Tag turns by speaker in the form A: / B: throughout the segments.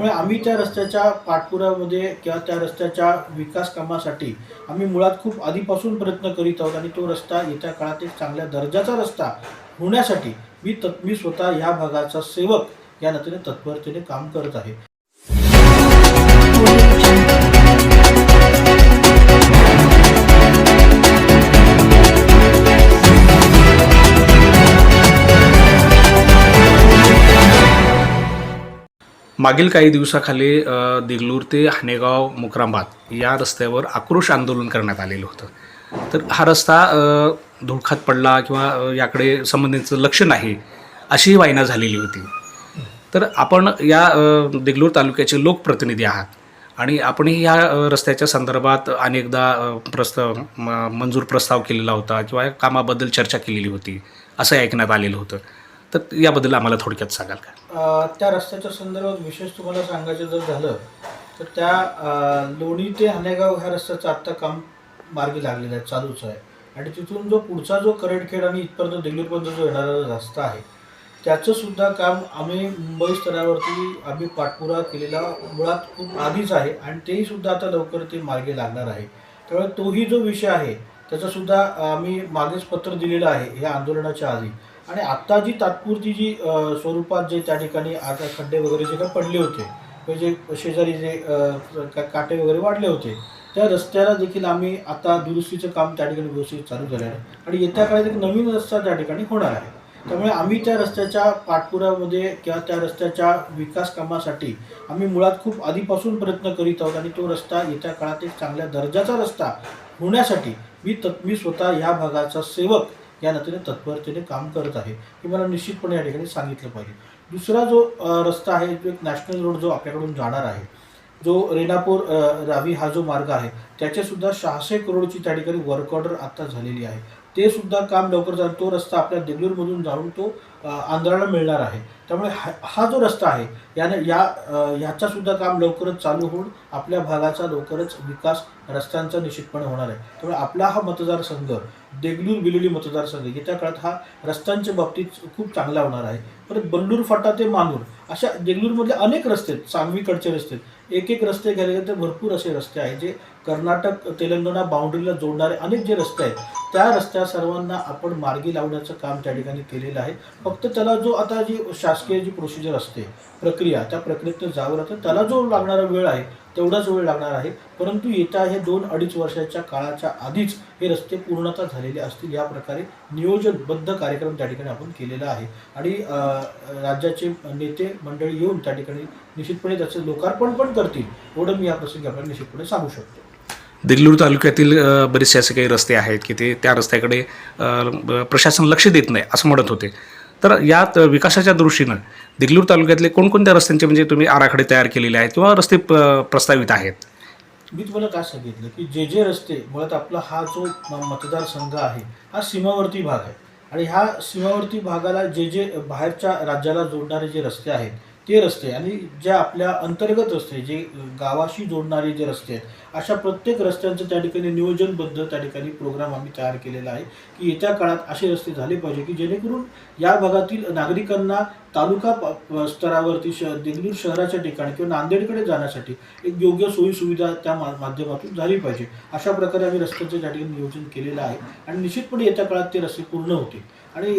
A: त्यामुळे आम्ही त्या रस्त्याच्या पाठपुरामध्ये किंवा त्या रस्त्याच्या विकास कामासाठी आम्ही मुळात खूप आधीपासून प्रयत्न करीत आहोत आणि तो रस्ता येत्या काळात एक चांगल्या दर्जाचा रस्ता होण्यासाठी मी तत् मी स्वतः या भागाचा सेवक या नात्याने तत्परतेने काम करत आहे.
B: मागील काही दिवसाखाली देगलूर ते हानेगाव मुक्रामबाद या रस्त्यावर आक्रोश आंदोलन करण्यात आलेलं होतं. तर हा रस्ता धुळखात पडला किंवा याकडे संबंधीचं लक्ष नाही अशी वायना झालेली होती. तर आपण या देगलूर तालुक्याचे लोकप्रतिनिधी आहात आणि आपणही या रस्त्याच्या संदर्भात अनेकदा प्रस्ताव म- मंजूर प्रस्ताव केलेला होता किंवा या कामाबद्दल चर्चा केलेली होती असं ऐकण्यात आलेलं होतं. तर याबद्दल आम्हाला थोडक्यात सांगाल का?
A: त्या रस्त्याच्या संदर्भात विशेष तुम्हाला सांगायचं जर झालं तर त्या लोणी ते हानेगाव ह्या रस्त्याचं आत्ता काम मार्गी लागलेलं आहे चालूच आहे. आणि तिथून जो पुढचा जो करडखेड आणि इथपर्यंत दिल्लीपर्यंत जो येणारा रस्ता आहे त्याचं सुद्धा काम आम्ही मुंबई स्तरावरती आम्ही पाठपुरा केलेला मुळात खूप आधीच आहे आणि तेही सुद्धा आता लवकर ते मार्गी लागणार आहे. त्यामुळे तोही जो विषय आहे त्याचं सुद्धा आम्ही मागेच पत्र दिलेलं आहे या आंदोलनाच्या आधी. आणि आत्ता जी तात्पुरती जी स्वरूपात जे त्या ठिकाणी आता खड्डे वगैरे जे काही पडले होते म्हणजे शेजारी जे काटे वगैरे वाढले होते त्या रस्त्याला देखील आम्ही आता दुरुस्तीचं काम त्या ठिकाणी व्यवस्थित चालू झालं आहे. आणि येत्या काळात एक नवीन रस्ता त्या ठिकाणी होणार आहे. त्यामुळे आम्ही त्या रस्त्याच्या पाठपुरामध्ये किंवा त्या रस्त्याच्या विकास कामासाठी आम्ही मुळात खूप आधीपासून प्रयत्न करीत आहोत आणि तो रस्ता येत्या काळात एक चांगल्या दर्जाचा रस्ता होण्यासाठी मी तत् मी स्वतः या भागाचा सेवक या नात्याने तत्परतेने काम करत आहे हे मला निश्चितपणे या ठिकाणी सांगितलं पाहिजे. दुसरा जो रस्ता आहे जो एक नॅशनल रोड जो आपल्याकडून जाणार आहे जो रेणापूर रावी हा जो मार्ग आहे त्याचे सुद्धा सहाशे करोडची त्या ठिकाणी वर्क ऑर्डर आता झालेली आहे. ते सुद्धा काम लवकर जाऊन तो रस्ता आपल्या देगलूरमधून जाऊन तो आंध्राला मिळणार आहे. त्यामुळे हा हा जो रस्ता आहे याने या ह्याचासुद्धा ह्याचा सुद्धा काम लवकरच चालू होऊन आपल्या भागाचा लवकरच विकास रस्त्यांचा निश्चितपणे होणार आहे. त्यामुळे आपला हा मतदारसंघ देगलूर बिलोली मतदारसंघ येत्या काळात हा रस्त्यांच्या बाबतीत खूप चांगला होणार आहे. परत बल्लूर फाटा ते मानूर अशा देगलूरमधले अनेक रस्ते आहेत. सांगवीकडचे रस्ते आहेत. एक एक रस्ते घ्यायला गेले तर भरपूर असे रस्ते आहेत जे कर्नाटक तेलंगणा बाउंड्रीला जोडणारे अनेक जे रस्ते आहेत त्या रस्त्या सर्वांना आपण मार्गी लावण्याचं काम त्या ठिकाणी केलेलं आहे. फक्त त्याला जो आता जी शासकीय जी प्रोसिजर असते प्रक्रिया त्या प्रक्रियेत जावं लागतं. त्याला जो लागणारा वेळ आहे तेवढाच वेळ लागणार आहे. परंतु येत्या हे दोन अडीच वर्षाच्या काळाच्या आधीच हे रस्ते पूर्णतः झालेले असतील या प्रकारे नियोजनबद्ध कार्यक्रम त्या ठिकाणी आपण केलेला आहे. आणि राज्याचे नेते मंडळी येऊन त्या ठिकाणी निश्चितपणे त्याचं लोकार्पण पण करतील. एवढं मी या प्रसंगी आपल्याला निश्चितपणे सांगू शकतो.
B: देगलूर तालुक्यातील बरेचसे असे काही रस्ते आहेत की ते त्या रस्त्याकडे प्रशासन लक्ष देत नाही असं म्हणत होते. तर यात विकासाच्या दृष्टीनं देगलूर तालुक्यातले कोणकोणत्या रस्त्यांचे म्हणजे तुम्ही आराखडे तयार केलेले आहेत किंवा रस्ते प- प्रस्तावित आहेत?
A: मी तुम्हाला काय सांगितलं की जे जे रस्ते मुळात आपला हा जो मतदारसंघ आहे हा सीमावर्ती भाग आहे. आणि ह्या सीमावर्ती भागाला जे जे बाहेरच्या राज्याला जोडणारे जे रस्ते आहेत ते रस्ते आणि ज्या आपल्या अंतर्गत रस्ते जे गावाशी जोडणारे जे रस्ते आहेत अशा प्रत्येक रस्त्यांचं त्या ठिकाणी नियोजनबद्ध त्या ठिकाणी प्रोग्राम आम्ही तयार केलेला आहे की येत्या काळात असे रस्ते झाले पाहिजे की जेणेकरून या भागातील नागरिकांना तालुका प- स्तरावरती श देगलूर शहराच्या ठिकाणी किंवा नांदेडकडे जाण्यासाठी एक योग्य सोयीसुविधा त्या मा- माध्यमातून झाली पाहिजे. अशा प्रकारे आम्ही रस्त्याचं त्या ठिकाणी नियोजन केलेलं आहे आणि निश्चितपणे येत्या काळात ते रस्ते पूर्ण होतील. आणि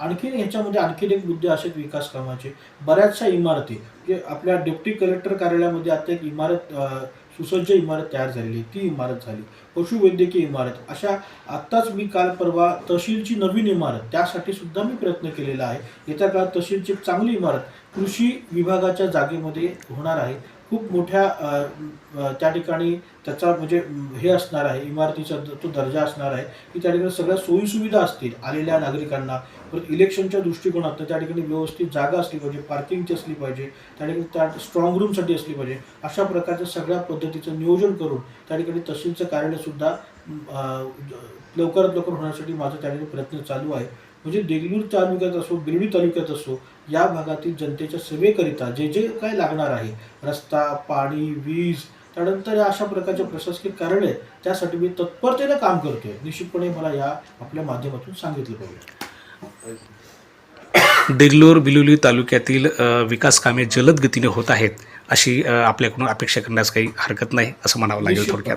A: आणखीन ह्याच्यामध्ये आणखीन एक मुद्दे असे आहेत विकास कामाचे. बऱ्याचशा इमारती जे आपल्या डेप्टी कलेक्टर कार्यालयामध्ये आता एक इमारत सुसज्ज इमारत तयार झालेली आहे. ती इमारत झाली. पशुवैद्यकीय इमारत. अशा आत्ताच मी काल परवा तहसीलची नवीन इमारत त्यासाठी सुद्धा मी प्रयत्न केलेला आहे. येत्या काळात तहसीलची चांगली इमारत कृषी विभागाच्या जागेमध्ये होणार आहे. खूप मोठ्या त्या ठिकाणी त्याचा म्हणजे हे असणार आहे इमारतीचा तो दर्जा असणार आहे की त्या ठिकाणी सगळ्या सोयीसुविधा असतील आलेल्या नागरिकांना. परत इलेक्शनच्या दृष्टिकोनातून त्या ठिकाणी व्यवस्थित जागा असली पाहिजे पार्किंगची असली पाहिजे त्या ठिकाणी त्या स्ट्रॉंग रूमसाठी असली पाहिजे अशा प्रकारच्या सगळ्या पद्धतीचं नियोजन करून त्या ठिकाणी तहसीलचं कार्यालयसुद्धा लवकरात लवकर होण्यासाठी माझा त्या ठिकाणी प्रयत्न चालू आहे. म्हणजे देगलूर तालुक्यात असो बिलोडी तालुक्यात असो या भागातील जनतेच्या सेवेकरिता जे जे काय लागणार आहे रस्ता पाणी वीज त्यानंतर या अशा प्रकारच्या प्रशासकीय कार्यालय त्यासाठी मी तत्परतेनं काम करतोय. निश्चितपणे मला या आपल्या माध्यमातून सांगितलं पाहिजे.
B: देगलूर बिलोली तालुक्यातील विकास कामे जलद गतीने होत आहेत अशी आपल्याकडून अपेक्षा करण्यास काही हरकत नाही असं म्हणावं लागेल थोडक्यात.